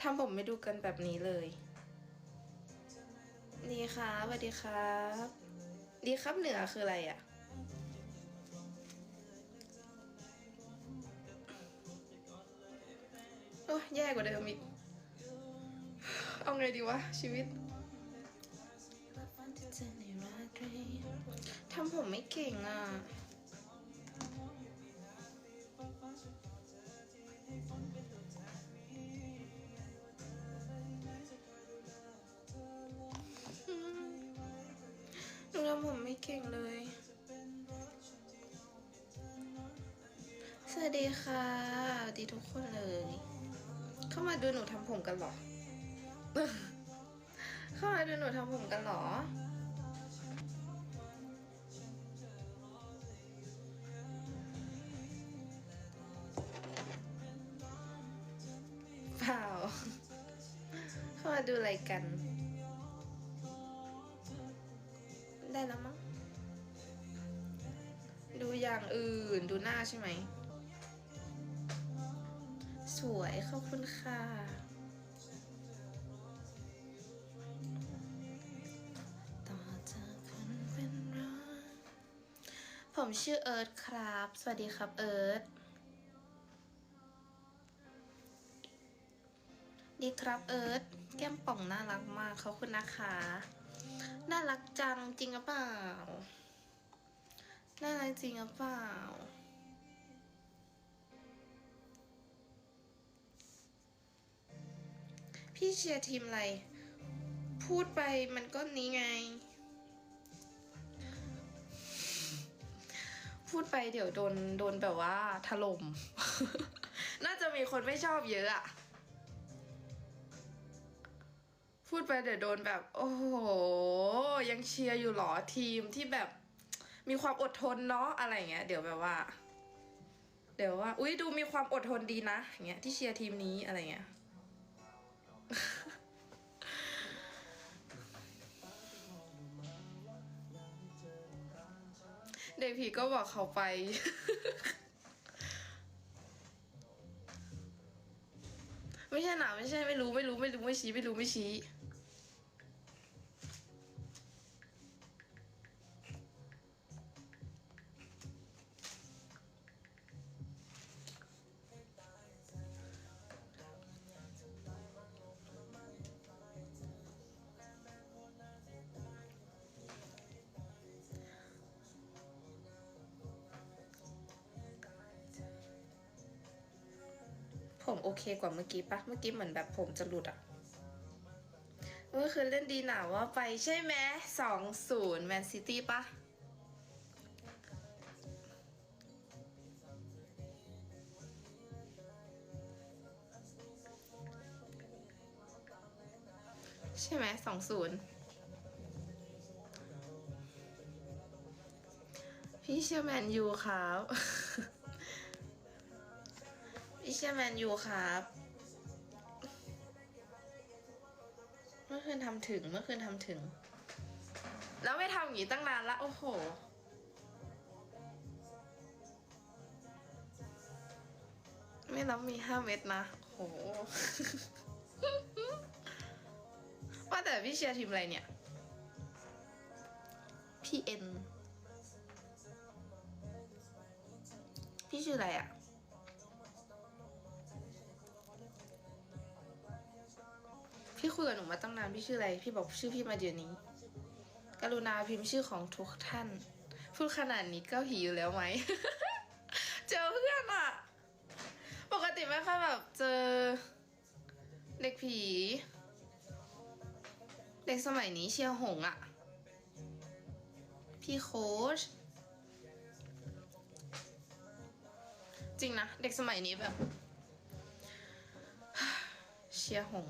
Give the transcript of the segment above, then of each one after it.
ทำผมไม่ดูกันแบบนี้เลย ดีครับสวัสดีครับ ดีครับเหนือคืออะไรอะ่ะ โอ้ยแย่กว่าเดิมอีก เอาไงดีวะ ชีวิต ทำผมไม่เก่งอะ หนูทำผมไม่เก่งเลย สวัสดีค่ะสวัสดีทุกคนเลย เข้ามาดูหนูทำผมกันหรอ เข้ามาดูหนูทำผมกันหรอเปล่าเข้ามาดูอะไรกัน ได้แล้วมั้ง ดูอย่างอื่น ดูหน้าใช่ไหม สวยขอบคุณค่ะต่อจากคนเป็นรผมชื่อเอิร์ธครับ สวัสดีครับเอิร์ธดีครับเอิร์ธแก้มป่องน่ารักมากขอบคุณนะคะ น่ารักจังจริงหรือเปล่า น่ารักจริงหรือเปล่า พี่เชียร์ทีมอะไร พูดไปมันก็นี้ไง พูดไปเดี๋ยวโดนโดนแบบว่าถล่ม น่าจะมีคนไม่ชอบเยอะอะ พูดไปเดี๋ยวโดนแบบ โอ้โห ยังเชียร์อยู่หรอทีมที่แบบมีความอดทนเนาะอะไรเงี้ย เดี๋ยวแบบว่า เดี๋ยวว่า อุ้ยดูมีความอดทนดีนะอย่างเงี้ยที่เชียร์ทีมนี้อะไรเงี้ยเด็กผีก็บอกเขาไป ไม่ใช่หนาไม่ใช่ไม่รู้ไม่รู้ไม่รู้ไม่ชี้ไม่รู้ไม่ชี้ โอเคกว่าเมื่อกี้ปะเมื่อกี้เหมือนแบบผมจะหลุดอะเมื่อคืนเล่นดีหนาว่าไปใช่ไหมสองศูนย์แมนซิตี้ปะใช่ไหมสองศูนย์พี่เชื่อแมนยูครับ ชียร์แมนยูครับ เมื่อคืนทำถึง เมื่อคืนทำถึง แล้วไม่ทำอย่างนี้ตั้งนานละ โอ้โห ไม่รับมีห้าเม็ดนะโหว่าแต่พี่เชียร์ทีมอะไรเนี่ย พี่เอ็น พี่ชื่ออะไรอะ พี่คุยกับหนูมาตั้งนานพี่ชื่ออะไร พี่บอกชื่อพี่มาเดี๋ยวนี้ กรุณาพิมพ์ชื่อของทุกท่าน พูดขนาดนี้ก็หิวแล้วไหม เจอเพื่อนอะปกติไม่ค่อยแบบเจอ เด็กผี เด็กสมัยนี้เชียร์หงอะพี่โค้ชจริงนะ เด็กสมัยนี้แบบ เชียร์หง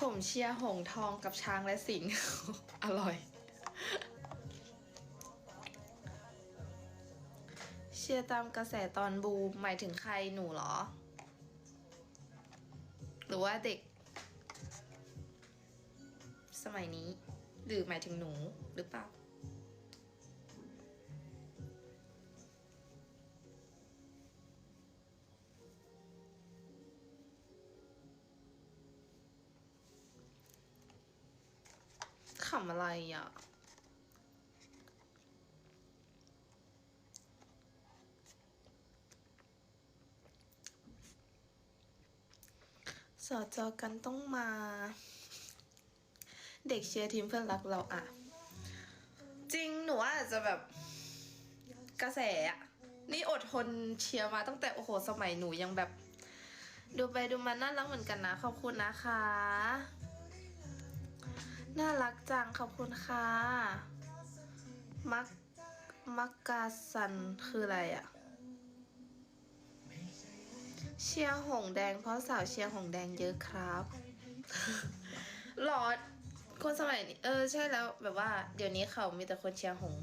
ผมเชียร์หงทองกับช้างและสิงห์อร่อย เชียร์ตามกระแสตอนบูมหมายถึงใครหนูหรอ หรือว่าเด็ก สมัยนี้ หรือหมายถึงหนูหรือเปล่าำอะไรอะ สอจอกันต้องมา เด็กเชียร์ทีมเพื่อนรักเราอะ จริงหนูว่าอาจจะแบบกระแสอะ นี่อดทนเชียร์มาตั้งแต่โอ้โหสมัยหนูยังแบบ ดูไปดูมาน่ารักเหมือนกันนะ ขอบคุณนะคะ น่ารักจังขอบคุณค่ะ มัก มักกาสันคืออะไรอะเชียร์หงแดง เพราะสาวเชียร์หงแดงเยอะครับหลอดคนสมัยนี้เออใช่แล้วแบบว่า เดี๋ยวนี้เขามีแต่คนเชียร์หง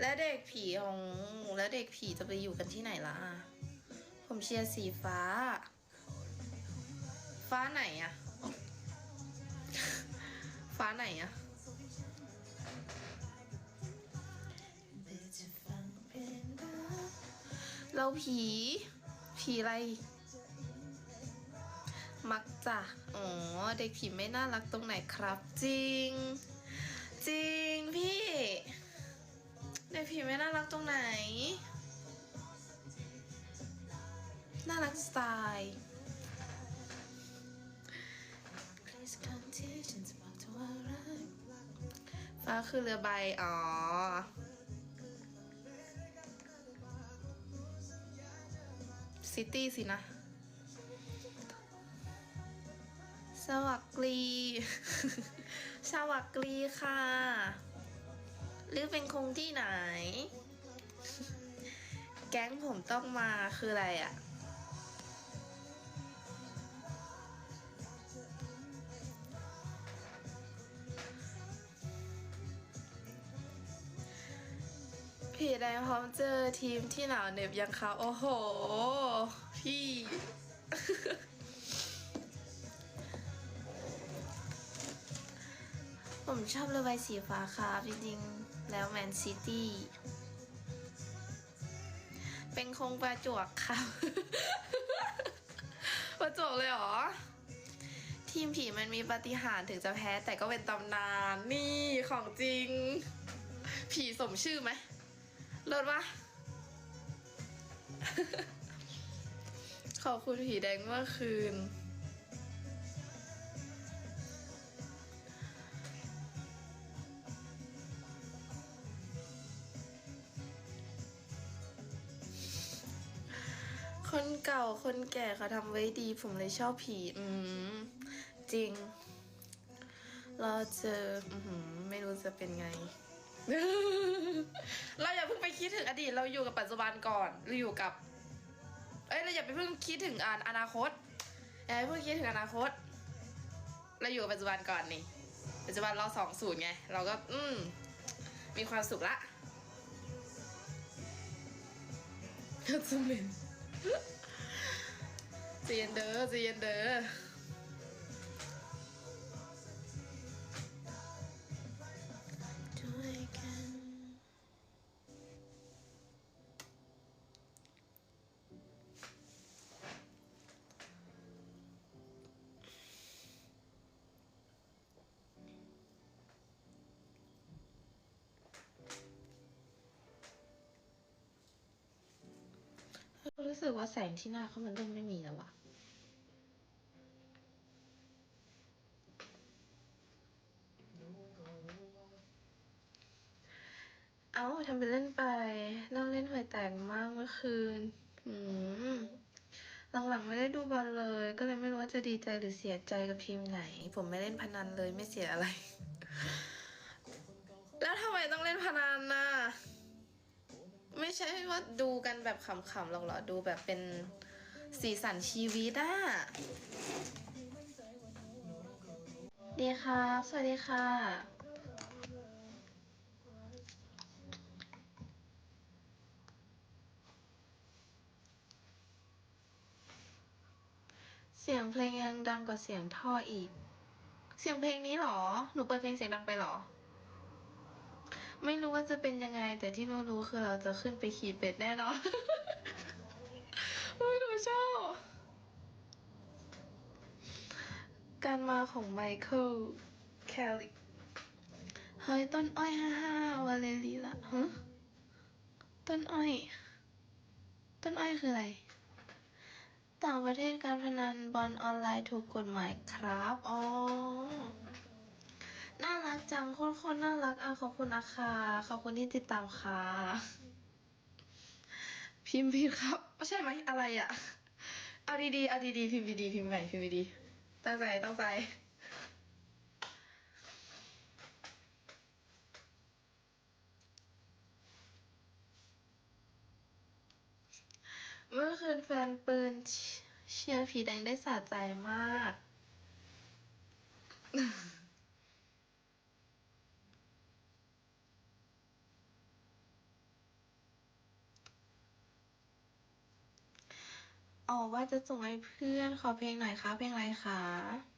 และเด็กผีของแล้วเด็กผีจะไปอยู่กันที่ไหนล่ะ ผมเชียร์สีฟ้า ฟ้าไหนอะฟ้าไหนอะเราผี ผีอะไร มักจะอ๋อ เด็กผีไม่น่ารักตรงไหนครับ จริง จริงพี่ เด็กผีไม่น่ารักตรงไหน น่ารักสไตล์ ฟ้าคือเรือใบ อ๋อ ซิตี้สินะ สวัสดีสวัสดีค่ะ หรือเป็นคงที่ไหน แก๊งผมต้องมาคืออะไรอะ่ะ ผีแดงพร้อมเจอทีมที่หนาวเหน็บยังคะโอ้โห พี่ ผมชอบเรือใบสีฟ้าครับจริงๆ แล้วแมนซิตี้ เป็นคงประจวกครับประจวกเลยเหรอ ทีมผีมันมีปาฏิหารย์ถึงจะแพ้แต่ก็เป็นตำนานนี่ของจริง ผีสมชื่อไหม เลิศปะขอบคุณผีแดงเมื่อคืน คนเก่าคนแก่เขาทำไว้ดี ผมเลยชอบผี อืม จริง เราเจอ อือหือไม่รู้จะเป็นไง เราอย่าเพิ่งไปคิดถึงอดีต เราอยู่กับปัจจุบันก่อนเราอยู่กับ เอ้ยเราอย่าไปเพิ่งคิดถึงอนอนาคตอย่าไปเพิ่งคิดถึงอนาคต เราอยู่กับปัจจุบันก่อนนี่ ปัจจุบันเราสองศูนย์ไง เราก็ อืมมีความสุขละก็จะเป็นใจเย็นเด้อใจเย็นเด้อ รู้สึกว่าแสงที่หน้าเขามันเริ่มไม่มีแล้วอะเอ้าทำเป็นเล่นไปนั่งเล่นหวยแตกมากเมื่อคืนอืมหลังๆไม่ได้ดูบอลเลย ก็เลยไม่รู้ว่าจะดีใจหรือเสียใจกับทีมไหน ผมไม่เล่นพนันเลยไม่เสียอะไร ใช่ว่าดูกันแบบขำๆหรอกหรอ ดูแบบเป็นสีสันชีวิตอะดีค่ะสวัสดีค่ะ เสียงเพลงยังดังกว่าเสียงท่ออีก เสียงเพลงนี้หรอ หนูเปิดเพลงเสียงดังไปหรอ ไม่รู้ว่าจะเป็นยังไง แต่ที่รู้รู้คือเราจะขึ้นไปขี่เป็ดแน่นอนไม่หนูชอบการมาของไมเคิลแคลลิเฮ้ยต้นอ้อยห้าห้าวาเลลีละฮะต้นอ้อย ต้นอ้อยคืออะไร ต่างประเทศการพนันบอลออนไลน์ถูกกฎหมายครับ อ๋อ น่ารักจังโคตรๆน่ารักอะขอบคุณนะคะขอบคุณที่ติดตามค่ะ พิมพ์ผิดครับไม่ใช่ไหมอะไรอะเอาดีๆเอาดีๆพิมพ์ดีๆพิมพ์ใหม่พิมพ์ดีๆตั้งใจตั้งใจเมื่อคืนแฟนปืนเชเชียร์ผีแดงได้สะใจมาก อ๋อว่าจะส่งให้เพื่อนขอเพลงหน่อยคะเพลงอะไรคะ